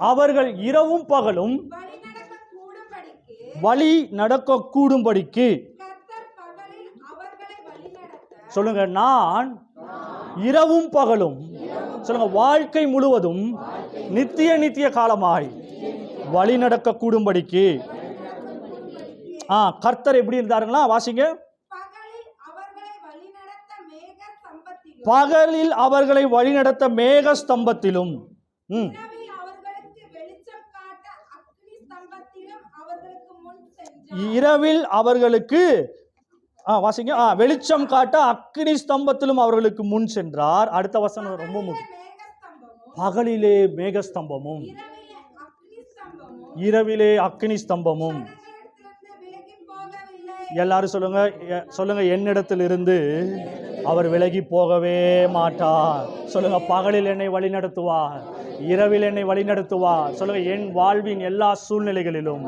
அவர்கள் இரவும் பகலும் வழி நடக்க கூடும்படிக்கு சொல்லுங்க நான் இரவும் பகலும் சொல்லுங்க வாழ்க்கை முழுவதும் நித்திய நித்திய காலமாய் வழி நடக்க கூடும்படிக்கு ஆ கர்த்தர் எப்படி இருந்தாருங்களா? வாசிங்க பகலில் அவர்களை வழிநடத்த மேக சம்பத்திலும் பகலில் அவர்களை வழிநடத்த மேக ஸ்தம்பத்திலும். இரவில் அவர்களுக்கு வெளிச்சம் காட்ட அக்னி ஸ்தம்பத்திலும் அவர்களுக்கு முன் சென்றார். இரவில் அவர்களுக்கு ஆ வாசிங்க. வெளிச்சம் காட்ட அக்கினி ஸ்தம்பத்திலும் அவர்களுக்கு முன் சென்றார். அடுத்த வசனம் ரொம்ப முக்கியம். பகலிலே மேகஸ்தம்பமும் இரவிலே அக்னி ஸ்தம்பமும் எல்லாரும் சொல்லுங்க சொல்லுங்க என்னிடத்திலிருந்து அவர் விலகி போகவே மாட்டார். சொல்லுங்க பகலில் என்னை வழி நடத்துவார் இரவில் என்னை வழி நடத்துவார் சொல்லுங்க என் வாழ்வின் எல்லா சூழ்நிலைகளிலும்.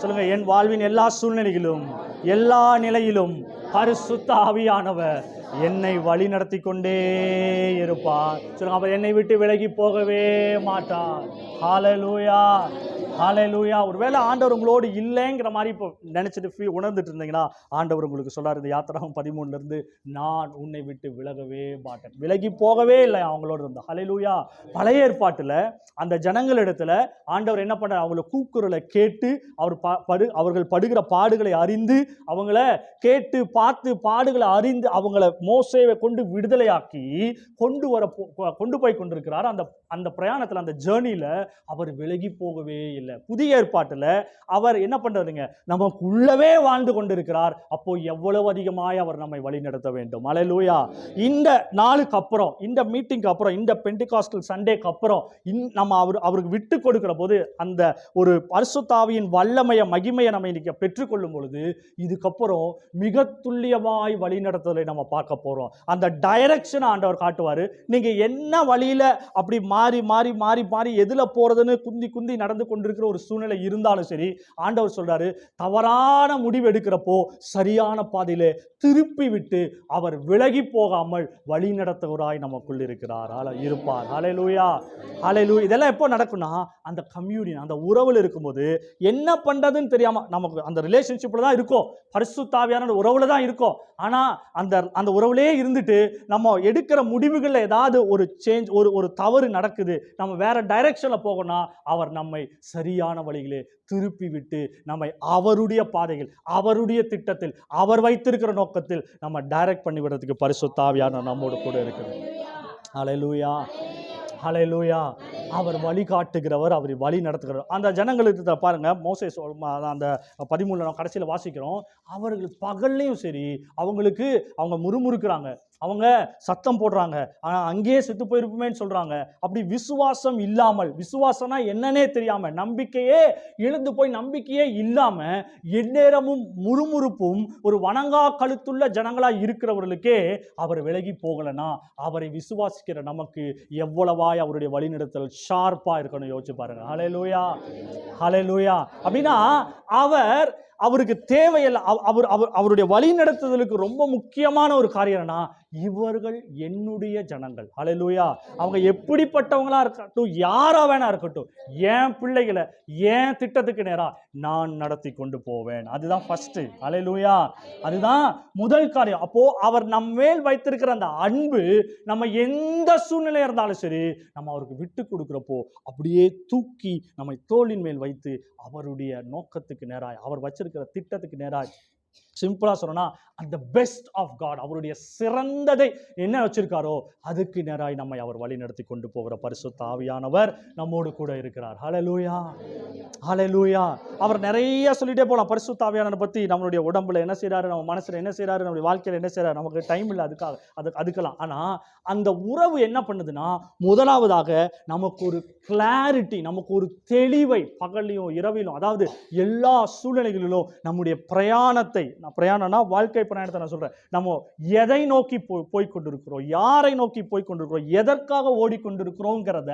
சொல்லுங்க என் வாழ்வின் எல்லா சூழ்நிலைகளிலும் எல்லா நிலையிலும் பரிசுத்த ஆவியானவர் என்னை வழி நடத்தி கொண்டே இருப்பார். சொல்லுங்க அவர் என்னை விட்டு விலகி போகவே மாட்டார். ஹாலலூயா ஹalleluya. ஒருவேளை ஆண்டவர் உங்களோடு இல்லைங்கிற மாதிரி இப்போ நினச்சிட்டு ஃபீ உணர்ந்துட்டு இருந்தீங்கன்னா ஆண்டவர் உங்களுக்கு சொல்கிறார் இந்த யாத்திராவும் பதிமூணுலேருந்து நான் உன்னை விட்டு விலகவே மாட்டேன். விலகி போகவே இல்லை அவங்களோட இருந்த. ஹalleluya. பழைய ஏற்பாட்டில் அந்த ஜனங்களிடத்தில் ஆண்டவர் என்ன பண்றாரு? அவங்கள கூக்குரலை கேட்டு அவர் ப- படு அவர்கள் படுகிற பாடுகளை அறிந்து அவங்கள கேட்டு பார்த்து பாடுகளை அறிந்து அவங்கள மோசேவை கொண்டு விடுதலையாக்கி கொண்டு வர போ- கொண்டு போய் கொண்டிருக்கிறார். அந்த அந்த பிரயாணத்தில் அந்த ஜேர்னியில் அவர் விலகி போகவே இல்லை. புதிய ஏற்பாட்டில் அவர் என்ன பண்ணுறதுங்க நமக்குள்ளவே வாழ்ந்து கொண்டிருக்கிறார். அப்போ எவ்வளவு அதிகமாய் அவர் நம்மை வழி நடத்த வேண்டும். அலையலூயா இந்த நாளுக்கு அப்புறம் இந்த மீட்டிங்க்கு அப்புறம் இந்த பெண்டிகாஸ்டல் சண்டேக்கு அப்புறம் இன் நம்ம அவர் அவருக்கு விட்டு கொடுக்கிற போது அந்த ஒரு பரிசுத்தாவியின் வல்லமைய மகிமையை நம்ம இன்னைக்கு பெற்றுக்கொள்ளும் பொழுது இதுக்கப்புறம் மிக துல்லியமாய் வழிநடத்துதலை நம்ம பார்க்க போறோம். அந்த டைரக்ஷன் ஆண்டவர் காட்டுவார். நீங்க என்ன வழியில அப்படி மாறி மாறி மாறி மாறி எதுல போகிறதுன்னு குந்தி குந்தி நடந்து கொண்டிருக்கிற ஒரு சூழ்நிலை இருந்தாலும் சரி ஆண்டவர் சொல்றாரு தவறான முடிவு எடுக்கிறப்போ சரியான பாதையில திருப்பி விட்டு அவர் விலகி போகாமல் வழி நடத்துகிறாய் நமக்குள் இருக்கிறார். ஆல இருப்பார். அலையலூயா அலையலூ இதெல்லாம் எப்போ நடக்கும்னா அந்த கம்யூனியன் அந்த உறவில் இருக்கும்போது என்ன பண்றதுன்னு தெரியாம நமக்கு அந்த ரிலேஷன்ஷிப்ல தான் இருக்கோம். பரிசுத்தாவியான உறவுல தான் இருக்கோம். ஆனா அந்த அந்த உறவுலயே இருந்துட்டு நம்ம எடுக்கிற முடிவுகளில் ஏதாவது ஒரு சேஞ்ச் ஒரு ஒரு தவறு நடக்குது நம்ம வேற டைரக்ஷன்ல போகணும்னா அவர் நம்மை சரி சரியான வழியிலே திருப்பி விட்டு நம்மை அவருடைய பாதையில் அவருடைய திட்டத்தில் அவர் வைத்திருக்கிற நோக்கத்தில் நம்ம டைரக்ட் பண்ணி விடுறதுக்கு பரிசுத்தாவியான நம்மோடு கூட இருக்கிறது ஹalleluya ஹalleluya அவர் வழி காட்டுகிறவர் அவர் வழி நடத்துகிறவர். அந்த ஜனங்களுக்கு பாருங்க மோசே அந்த பதிமூணு நம்ம கடைசியில் வாசிக்கிறோம். அவர்கள் பகல்லையும் சரி அவங்களுக்கு அவங்க முறுமுறுக்கிறாங்க. அவங்க சத்தம் போடுறாங்க. ஆனால் அங்கேயே செத்து போயிருப்போமேன்னு சொல்கிறாங்க அப்படி விசுவாசம் இல்லாமல் விசுவாசம்னா என்னன்னே தெரியாமல் நம்பிக்கையே எழுந்து போய் நம்பிக்கையே இல்லாமல் எந்நேரமும் முறுமுறுப்பும் ஒரு வணங்கா கழுத்துள்ள ஜனங்களாக இருக்கிறவர்களுக்கே அவர் விலகி போகலைன்னா அவரை விசுவாசிக்கிற நமக்கு எவ்வளவாய் அவருடைய வழிநடத்தல் ஷார்ப்பாக இருக்கணும் யோசிச்சு பாருங்க. ஹalleluya ஹalleluya அப்படின்னா அவர் அவருக்கு தேவையில்லை. அவர் அவர் அவருடைய வழி நடத்துதலுக்கு ரொம்ப முக்கியமான ஒரு காரியம் என்னன்னா இவர்கள் என்னுடைய ஜனங்கள். ஹalleluya அவங்க எப்படிப்பட்டவங்களா இருக்கட்டும் யாரா வேணா இருக்கட்டும் என் பிள்ளைகளை என் திட்டத்துக்கு நேரா நான் நடத்தி கொண்டு போவேன். அதுதான் ஃபர்ஸ்ட் ஹalleluya அதுதான் முதல் காரியம். அப்போ அவர் நம்ம மேல் வைத்திருக்கிற அந்த அன்பு நம்ம எந்த சூழ்நிலை இருந்தாலும் சரி நம்ம அவருக்கு விட்டு கொடுக்குறப்போ அப்படியே தூக்கி நம்மை தோளின் மேல் வைத்து அவருடைய நோக்கத்துக்கு நேராக அவர் இருக்கிற திட்டத்துக்கு நேராய் சிம்பிளாக சொல்லணும்னா அந்த பெஸ்ட் ஆஃப் காட் அவருடைய சிறந்ததை என்ன வச்சிருக்காரோ அதுக்கு நேராய் நம்மை அவர் வழி நடத்தி கொண்டு போகிற பரிசு தாவியானவர் நம்மோடு கூட இருக்கிறார். ஹலலூயா ஹலலூயா அவர் நிறைய சொல்லிட்டே போகலாம் பரிசு ஆவியானவரை பற்றி நம்மளுடைய உடம்புல என்ன செய்கிறாரு நம்ம மனசில் என்ன செய்கிறாரு நம்மளுடைய வாழ்க்கையில் என்ன செய்கிறாரு நமக்கு டைம் இல்லை அதுக்காக அது அதுக்கெல்லாம். ஆனால் அந்த உறவு என்ன பண்ணுதுன்னா முதலாவதாக நமக்கு ஒரு கிளாரிட்டி நமக்கு ஒரு தெளிவை பகலையும் இரவிலும் அதாவது எல்லா சூழ்நிலைகளிலும் நம்முடைய பிரயாணத்தை நான் பிரயாணம்னா வாழ்க்கை பிரயாணத்தை நான் சொல்கிறேன் நம்ம எதை நோக்கி போ போய் கொண்டிருக்கிறோம் யாரை நோக்கி போய் கொண்டிருக்கிறோம் எதற்காக ஓடிக்கொண்டிருக்கிறோங்கிறத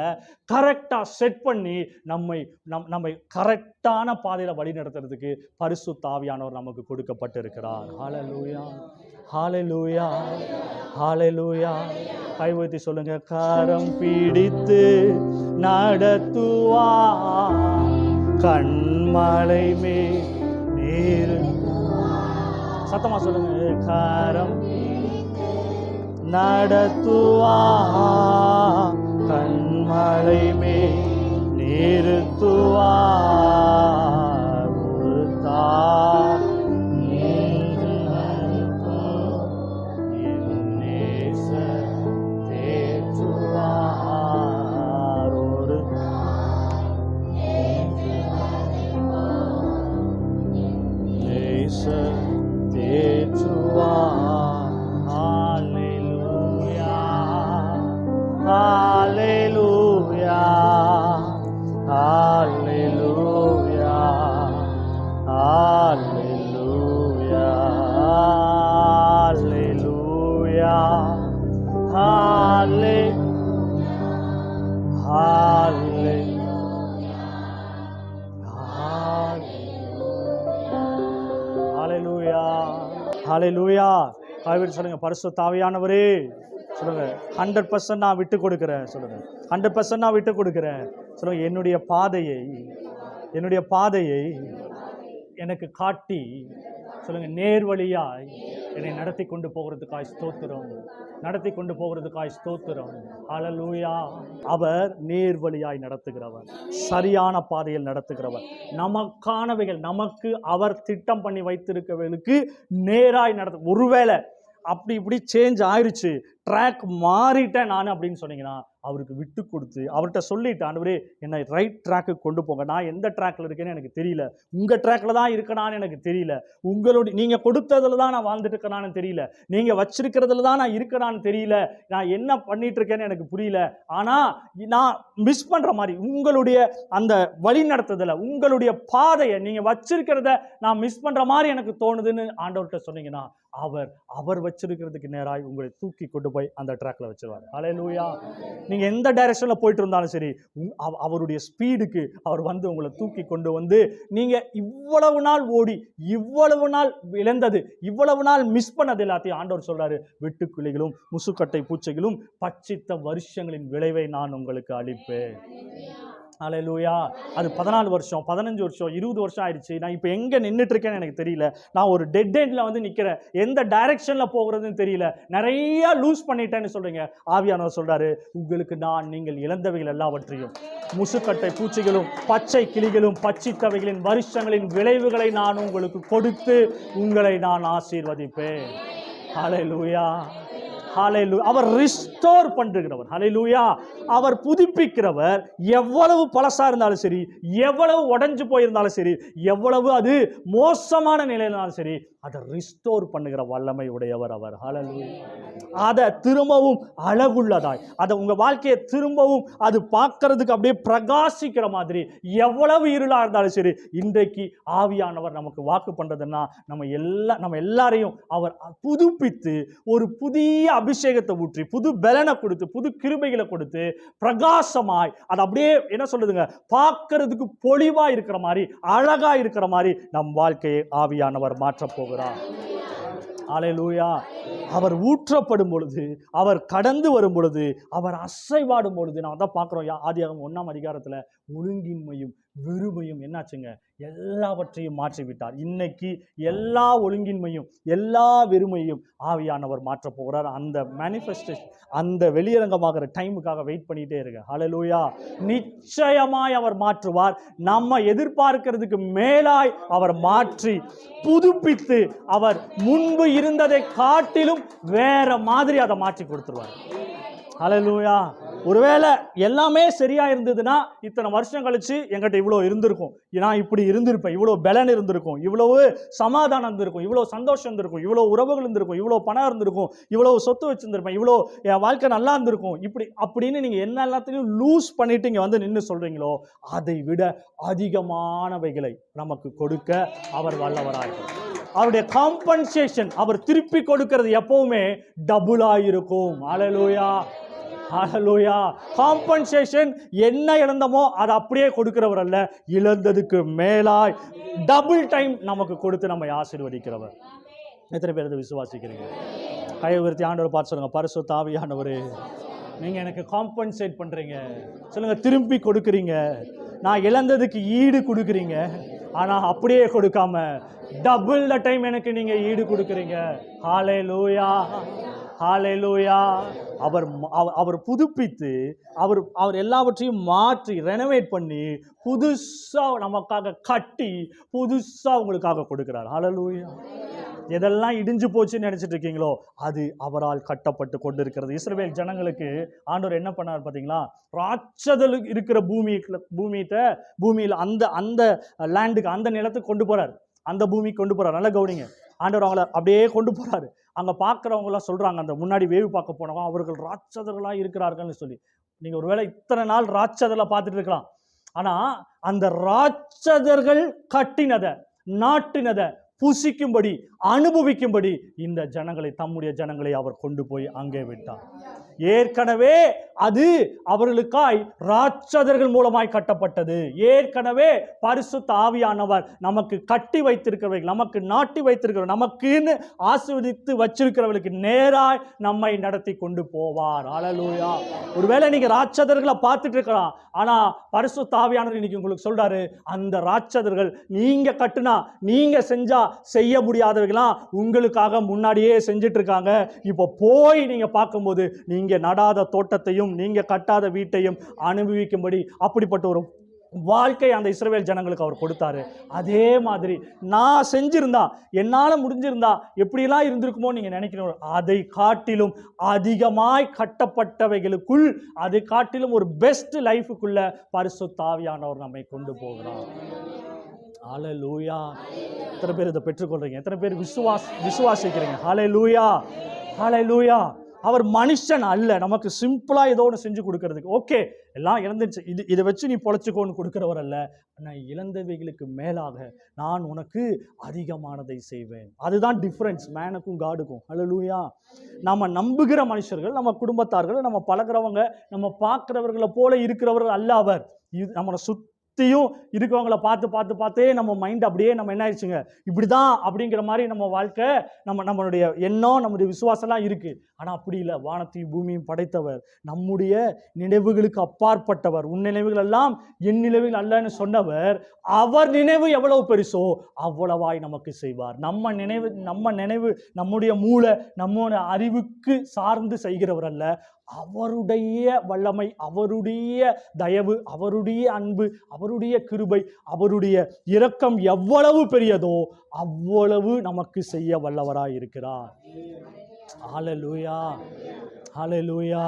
கரெக்டாக செட் பண்ணி நம்மை நம் நம்மை கரெக்டான பாதையில் வழிநடத்துறதுக்கு பரிசு தாவியானவர் நமக்கு கொடுக்கப்பட்டிருக்கிறார். ஹாலலூயா ஹாலலூயா ஹாலலூயா கைவத்தி சொல்லுங்க கரம் பிடித்து நடத்துவா. கண்மலை மேல் நீர் சத்தமா சொல்லுங்க. கரம் நடத்துவா. கண்மலை மே நிறுத்துவா. ஒரு தாய். காய்விட்டு சொல்லுங்க. பரிசு தாவியானவரே சொல்லுங்க. ஹண்ட்ரட் பர்சன்ட் நான் விட்டு கொடுக்குறேன் சொல்லுங்க. ஹண்ட்ரட் பர்சன்ட் நான் விட்டு கொடுக்குறேன் சொல்லுங்க. என்னுடைய பாதையை என்னுடைய பாதையை எனக்கு காட்டி சொல்லுங்க. நேர் வழியாய் என்னை நடத்தி கொண்டு போகிறதுக்காய் ஸ்தோத்திரம். நடத்தி கொண்டு போகிறதுக்காய் ஸ்தோத்திரம். அழலூயா அவர் நேர் வழியாய் நடத்துகிறவர். சரியான பாதையில் நடத்துகிறவர். நமக்கானவைகள் நமக்கு அவர் திட்டம் பண்ணி வைத்திருக்கவர்களுக்கு நேராய் நடத்து ஒருவேளை அப்படி இப்படி சேஞ்ச் ஆயிடுச்சு ட்ராக் மாறிட்டேன் நான் அப்படின்னு சொன்னீங்கன்னா அவருக்கு விட்டு கொடுத்து அவர்கிட்ட சொல்லிட்டு ஆண்டவரே என்னை ரைட் ட்ராக்கு கொண்டு போங்க. நான் எந்த ட்ராக்ல இருக்கேன்னு எனக்கு தெரியல. உங்கள் ட்ராக்ல தான் இருக்கணான்னு எனக்கு தெரியல. உங்களுடைய நீங்கள் கொடுத்ததுல தான் நான் வாழ்ந்துட்டு இருக்கனான்னு தெரியல. நீங்கள் வச்சிருக்கிறதுல தான் நான் இருக்கிறான்னு தெரியல. நான் என்ன பண்ணிட்டு இருக்கேன்னு எனக்கு புரியல. ஆனால் நான் மிஸ் பண்ணுற மாதிரி உங்களுடைய அந்த வழி நடத்துதல உங்களுடைய பாதையை நீங்கள் வச்சிருக்கிறத நான் மிஸ் பண்ணுற மாதிரி எனக்கு தோணுதுன்னு ஆண்டவர்கிட்ட சொன்னீங்கன்னா அவர் அவர் வச்சிருக்கிறதுக்கு நேராய் உங்களை தூக்கி கொண்டு போய் அந்த ட்ராக்ல வச்சிருவார். ஹalleluya நீங்க எந்த டைரக்ஷன்ல போயிட்டு இருந்தாலும் சரி அவ- அவருடைய ஸ்பீடுக்கு அவர் வந்து உங்களை தூக்கி கொண்டு வந்து நீங்க இவ்வளவு நாள் ஓடி இவ்வளவு நாள் இழந்தது இவ்வளவு நாள் மிஸ் பண்ணது எல்லாத்தையும் ஆண்டவர் சொல்றாரு. வெட்டுக்கிளிகளும் முசுக்கட்டை பூச்சைகளும் பச்சித்த வருஷங்களின் விளைவை நான் உங்களுக்கு அளிப்பேன். அலையலூயா அது பதினாலு வருஷம் பதினஞ்சு வருஷம் இருபது வருஷம் ஆயிடுச்சு. நான் இப்போ எங்கே நின்றுட்டு இருக்கேன்னு எனக்கு தெரியல. நான் ஒரு டெட் எண்டில் வந்து நிற்கிறேன் எந்த டைரக்ஷனில் போகிறதுன்னு தெரியல. நிறைய லூஸ் பண்ணிட்டேன்னு சொல்கிறீங்க ஆவியானவர் சொல்கிறாரு உங்களுக்கு நான் நீங்கள் இழந்தவைகள் எல்லாவற்றையும் முசுக்கட்டை பூச்சிகளும் பச்சை கிளிகளும் பச்சித்தவைகளின் வருஷங்களின் விளைவுகளை நான் உங்களுக்கு கொடுத்து உங்களை நான் ஆசீர்வதிப்பேன். ஹalleluya. ஹalleluya. அவர் ரிஸ்டோர் பண்ணுகிறவர் லூயா அவர் புதுப்பிக்கிறவர் எவ்வளவு பழசாக இருந்தாலும் சரி எவ்வளவு உடஞ்சு போயிருந்தாலும் சரி எவ்வளவு அது மோசமான நிலையில சரி அதை ரிஸ்டோர் பண்ணுகிற வல்லமை உடையவர் அவர். அழகு அதை திரும்பவும் அழகுள்ளதாய் அதை உங்கள் வாழ்க்கையை திரும்பவும் அது பார்க்கறதுக்கு அப்படியே பிரகாசிக்கிற மாதிரி எவ்வளவு இருளாக இருந்தாலும் சரி இன்றைக்கு ஆவியானவர் நமக்கு வாக்கு பண்ணுறதுன்னா நம்ம எல்லா நம்ம எல்லாரையும் அவர் புதுப்பித்து ஒரு புதிய அபிஷேகத்தை ஊற்றி புது பலனை கொடுத்து புது கிருபைகளை கொடுத்து பிரகாசமாய் அது அப்படியே என்ன சொல்லுதுங்க பார்க்கறதுக்கு பொழிவா இருக்கிற மாதிரி அழகா இருக்கிற மாதிரி நம் வாழ்க்கையை ஆவியானவர் மாற்றப் போகிறார். அலையலூயா அவர் ஊற்றப்படும் பொழுது அவர் கடந்து வரும் பொழுது அவர் அசைவாடும் பொழுது நான் தான் பார்க்குறோம் ஆதியாகம் ஒன்றாம் அதிகாரத்தில் ஒழுங்கின்மையும் வெறுமையும் என்னாச்சுங்க? எல்லாவற்றையும் மாற்றிவிட்டார். இன்னைக்கு எல்லா ஒழுங்கின்மையும் எல்லா வெறுமையும் ஆவியானவர் மாற்ற போகிறார். அந்த மேனிஃபெஸ்டேஷன் அந்த வெளியரங்கமாகிற டைமுக்காக வெயிட் பண்ணிட்டே இருங்க. ஹலலூயா நிச்சயமாய் அவர் மாற்றுவார். நம்ம எதிர்பார்க்கிறதுக்கு மேலாய் அவர் மாற்றி புதுப்பித்து அவர் முன்பு இருந்ததை காட்டிலும் வேற மாதிரி அதை மாற்றி கொடுத்துருவார். ஹலலூயா ஒருவேளை எல்லாமே சரியா இருந்ததுன்னா இத்தனை வருஷம் கழிச்சு எங்கிட்ட இவ்வளோ இருந்திருக்கும். நான் இப்படி இருந்திருப்பேன். இவ்வளோ பலன் இருந்திருக்கும். இவ்வளவு சமாதானம் இருந்திருக்கும். இவ்வளோ சந்தோஷம் இருந்திருக்கும். இவ்வளோ உறவுகள் இருந்திருக்கும். இவ்வளோ பணம் இருந்திருக்கும். இவ்வளோ சொத்து வச்சிருந்திருப்பேன். இவ்வளோ என் வாழ்க்கை நல்லா இருந்திருக்கும். இப்படி அப்படின்னு நீங்கள் என்ன எல்லாத்தையும் லூஸ் பண்ணிட்டு இங்கே வந்து நின்று சொல்றீங்களோ அதை விட அதிகமானவைகளை நமக்கு கொடுக்க அவர் வல்லவராக அவருடைய காம்பன்சேஷன் அவர் திருப்பி கொடுக்கிறது எப்பவுமே டபுளாக இருக்கும். அலலூயா ஹலலூயா காம்பன்சேஷன் என்ன இழந்தமோ அதை அப்படியே கொடுக்கிறவர் அல்ல. இழந்ததுக்கு மேலாய் டபுள் டைம் நமக்கு கொடுத்து நம்மை ஆசீர்வதிக்கிறவர். எத்தனை பேர் இதை விசுவாசிக்கிறீங்க? கையை உயர்த்தி ஆண்டவர் பார்த்து சொல்லுங்க பரிசு தாவியானவர் நீங்கள் எனக்கு காம்பன்சேட் பண்ணுறீங்க சொல்லுங்கள் திரும்பி கொடுக்குறீங்க. நான் இழந்ததுக்கு ஈடு கொடுக்குறீங்க. ஆனால் அப்படியே கொடுக்காம டபுள் த டைம் எனக்கு நீங்கள் ஈடு கொடுக்குறீங்க. ஹாலே லூயா ஹாலேலூயா அவர் அவர் புதுப்பித்து அவர் அவர் எல்லாவற்றையும் மாற்றி ரெனோவேட் பண்ணி புதுசாக நமக்காக கட்டி புதுசாக உங்களுக்காக கொடுக்குறார். ஹாலலூயா எதெல்லாம் இடிஞ்சு போச்சுன்னு நினச்சிட்டு இருக்கீங்களோ அது அவரால் கட்டப்பட்டு கொண்டிருக்கிறது. இஸ்ரவேல் ஜனங்களுக்கு ஆண்டவர் என்ன பண்ணார் பார்த்தீங்களா? ராட்சதல் இருக்கிற பூமி பூமியிட்ட பூமியில் அந்த அந்த லேண்டுக்கு அந்த நிலத்துக்கு கொண்டு போகிறார் அந்த பூமிக்கு கொண்டு போகிறார் நல்லா கவுனிங்க. ஆண்டவர் அவங்கள அப்படியே கொண்டு போகிறாரு அங்கே பார்க்குறவங்களாம் சொல்கிறாங்க அந்த முன்னாடி வேவு பார்க்க போனவங்க அவர்கள் ராட்சதர்களாக இருக்கிறார்கள்னு சொல்லி. நீங்கள் ஒருவேளை இத்தனை நாள் ராட்சதலை பார்த்துட்டு இருக்கலாம். ஆனால் அந்த ராட்சதர்கள் கட்டினதை நாட்டினதை புசிக்கும்படி அனுபவிக்கும்படி இந்த ஜனங்களை தம்முடைய ஜனங்களை அவர் கொண்டு போய் அங்கே விட்டார். ஏற்கனவே அது அவர்களுக்காய் ராட்சதர்கள் மூலமாய் கட்டப்பட்டது. ஏற்கனவே பரிசுத்த ஆவியானவர் நமக்கு கட்டி வைத்திருக்கிறவர்கள் நமக்கு நாட்டி வைத்திருக்கிற நமக்குன்னு ஆசீர்வதித்து வச்சிருக்கிறவர்களுக்கு நேராய் நம்மை நடத்தி கொண்டு போவார். அலலூயா ஒருவேளை நீங்க ராட்சதர்களை பார்த்துட்டு இருக்கலாம். ஆனா பரிசுத்த ஆவியானவர் இன்னைக்கு உங்களுக்கு சொல்றாரு அந்த ராட்சதர்கள் நீங்க கட்டுனா நீங்க செஞ்சா செய்ய முடியாதவர்களாம் உங்களுக்காக முன்னாடியே செஞ்சுட்டு இருக்காங்க இப்போ போய் நீங்கள் பார்க்கும்போது நீங்கள் நடாத தோட்டத்தையும் நீங்கள் கட்டாத வீட்டையும் அனுபவிக்கும்படி அப்படிப்பட்ட ஒரு வாழ்க்கை அந்த இஸ்ரவேல் ஜனங்களுக்கு அவர் கொடுத்தாரு. அதே மாதிரி நான் செஞ்சிருந்தா என்னால் முடிஞ்சிருந்தா எப்படிலாம் இருந்திருக்குமோ நீங்கள் நினைக்கிறோம் அதை காட்டிலும் அதிகமாய் கட்டப்பட்டவைகளுக்குள் அதை காட்டிலும் ஒரு பெஸ்ட் லைஃபுக்குள்ள பரிசுத்தாவியானவர் நம்மை கொண்டு போகிறார். ஹாலே லூயா எத்தனை பேர் இதை பெற்றுக்கொள்றீங்க? எத்தனை பேர் விசுவாஸ் விசுவாசிக்கிறீங்க? ஹாலே லூயா ஹாலே லூயா அவர் மனுஷன் அல்ல. நமக்கு சிம்பிளாக ஏதோ ஒன்று செஞ்சு கொடுக்கறதுக்கு. ஓகே எல்லாம் இழந்துச்சு இது இதை வச்சு நீ பொழைச்சிக்கோன்னு கொடுக்குறவர் அல்ல. நான் இழந்தவைகளுக்கு மேலாக நான் உனக்கு அதிகமானதை செய்வேன். அதுதான் டிஃப்ரென்ஸ் மேனுக்கும் காடுக்கும் ஹalleluya நம்ம நம்புகிற மனுஷர்கள் நம்ம குடும்பத்தார்கள் நம்ம பழகுறவங்க நம்ம பார்க்குறவர்களை போல இருக்கிறவர்கள் அல்ல அவர். இது நம்மளை சுற்றியும் இருக்கிறவங்கள பார்த்து பார்த்து பார்த்தே நம்ம மைண்ட் அப்படியே நம்ம என்ன ஆயிடுச்சுங்க? இப்படி தான் அப்படிங்கிற மாதிரி நம்ம வாழ்க்கை நம்ம நம்மளுடைய எண்ணம் நம்முடைய விசுவாசம்லாம் இருக்குது ஆனால் அப்படி இல்லை. வானத்தையும் பூமியும் படைத்தவர் நம்முடைய நினைவுகளுக்கு அப்பாற்பட்டவர். உன் நினைவுகள் எல்லாம் என் நினைவுகள் அல்லன்னு சொன்னவர் அவர் நினைவு எவ்வளவு பெருசோ அவ்வளவாய் நமக்கு செய்வார். நம்ம நினைவு நம்ம நினைவு நம்முடைய மூளை நம்ம அறிவுக்கு சார்ந்து செய்கிறவர் அல்ல. அவருடைய வல்லமை அவருடைய தயவு அவருடைய அன்பு அவருடைய கிருபை அவருடைய இரக்கம் எவ்வளவு பெரியதோ அவ்வளவு நமக்கு செய்ய வல்லவராய் இருக்கிறார். ஹalleluya ஹalleluya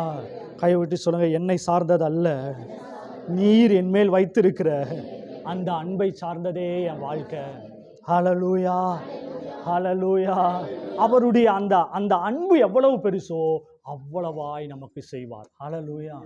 கைவிட்டு சொல்லுங்க என்னை சார்ந்தது அல்ல நீர் என்மேல் வைத்திருக்கிற அந்த அன்பை சார்ந்ததே என் வாழ்க்கை. ஹalleluya ஹலலூயா அவருடைய அந்த அந்த அன்பு எவ்வளவு பெருசோ அவ்வளவாய் நமக்கு செய்வார். ஹலலூயா